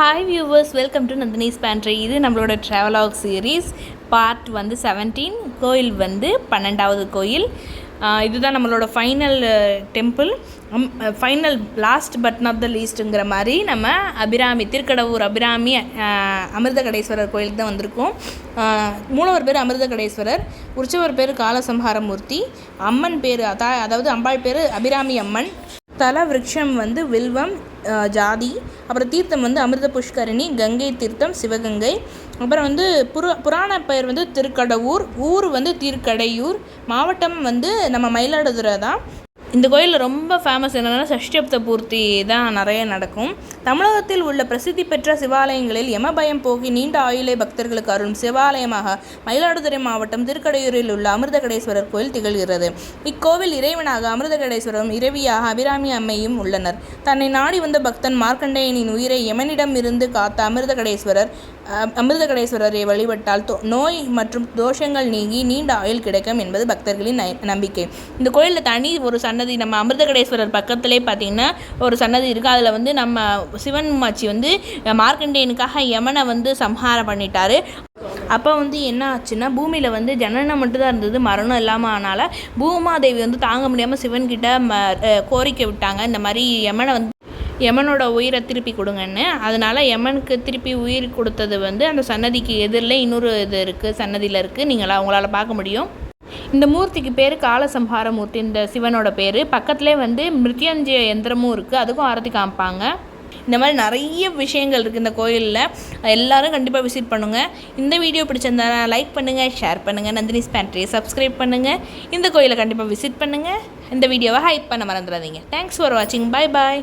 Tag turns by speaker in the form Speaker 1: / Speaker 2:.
Speaker 1: Hi viewers welcome to Nandini's pantry இது நம்மளோட travelogue series part வந்து செவன்டீன் கோயில் வந்து பன்னெண்டாவது கோயில். இதுதான் நம்மளோட final temple final last but not the லீஸ்ட்டுங்கிற மாதிரி நம்ம அபிராமி திருக்கடவூர் அபிராமி அமிர்த அமிர்தகடேஸ்வரர் கோயிலுக்கு தான் வந்திருக்கோம். ஆஹ் மூலவர் பேர் அமிர்தகடேஸ்வரர் உற்சவர் பேர் காலசம்ஹாரமூர்த்தி அம்மன் பேர் அதா அதாவது அம்பாள் பேர் அபிராமி அம்மன் தல விருட்சம் வந்து வில்வம் ஜாதி அப்புறம் தீர்த்தம் வந்து அமிர்த புஷ்கரணி கங்கை தீர்த்தம் சிவகங்கை அப்புறம் வந்து புர புராண பெயர் வந்து திருக்கடவூர் ஊர் வந்து திருக்கடையூர் மாவட்டம் வந்து நம்ம மயிலாடுதுறை தான் இந்த கோயிலில் ரொம்ப ஃபேமஸ் என்னென்னா சஷ்டியப்த பூர்த்தி தான் நிறைய நடக்கும். தமிழகத்தில் உள்ள பிரசித்தி பெற்ற சிவாலயங்களில் யமபயம் போகி நீண்ட ஆயுளை பக்தர்களுக்கு அருளும் சிவாலயமாக மயிலாடுதுறை மாவட்டம் திருக்கடையூரில் உள்ள அமிர்தகடேஸ்வரர் கோயில் திகழ்கிறது. இக்கோவில் இறைவனாக அமிர்தகடேஸ்வரரும் இறைவியாக அபிராமி அம்மையும் உள்ளனர். தன்னை நாடி வந்த பக்தன் மார்க்கண்டேயனின் உயிரை யமனிடம் இருந்து காத்த அமிர்தகடேஸ்வரர் அமிர்தகடேஸ்வரரை வழிபட்டால் நோய் மற்றும் தோஷங்கள் நீங்கி நீண்ட ஆயுள் கிடைக்கும் என்பது பக்தர்களின் ந- நம்பிக்கை. இந்த கோயிலில் தனி ஒரு சன்னதி நம்ம அமிர்தகடேஸ்வரர் பக்கத்திலே பார்த்தீங்கன்னா ஒரு சன்னதி இருக்குது அதில் வந்து நம்ம சிவன் மாச்சி வந்து மார்க்கண்டேயனுக்காக யமனை வந்து சம்ஹாரம் பண்ணிட்டாரு. அப்போ வந்து என்ன ஆச்சுன்னா பூமியில் வந்து ஜனனம் மட்டும்தான் இருந்தது மரணம் இல்லாமல் ஆனால பூமாதேவி வந்து தாங்க முடியாமல் சிவன்கிட்ட ம கோரிக்கை விட்டாங்க. இந்த மாதிரி யமனை வந்து யமனோட உயிரை திருப்பி கொடுங்கன்னு. அதனால் யமனுக்கு திருப்பி உயிர் கொடுத்தது வந்து அந்த சன்னதிக்கு எதிரில் இன்னொரு இது இருக்குது சன்னதியில் இருக்குது நீங்களா உங்களால் பார்க்க முடியும். இந்த மூர்த்திக்கு பேர் காலசம்ஹார மூர்த்தி இந்த சிவனோட பேர். பக்கத்துலேயே வந்து மிருத்யஞ்சய யந்திரமும் இருக்குது அதுக்கும் ஆரத்தி காமிப்பாங்க. இந்த மாதிரி நிறைய விஷயங்கள் இருக்குது இந்த கோயிலில். எல்லோரும் கண்டிப்பாக விசிட் பண்ணுங்கள் இந்த வீடியோ பிடிச்சிருந்தா லைக் பண்ணுங்கள் ஷேர் பண்ணுங்கள் நந்தினிஸ் பேண்ட்ரியை சப்ஸ்கிரைப் பண்ணுங்கள் இந்த கோயிலை கண்டிப்பாக விசிட் பண்ணுங்கள் இந்த வீடியோவை ஹைப் பண்ண மறந்துடாதீங்க. தேங்க்ஸ் ஃபார் வாட்சிங் பாய் பாய்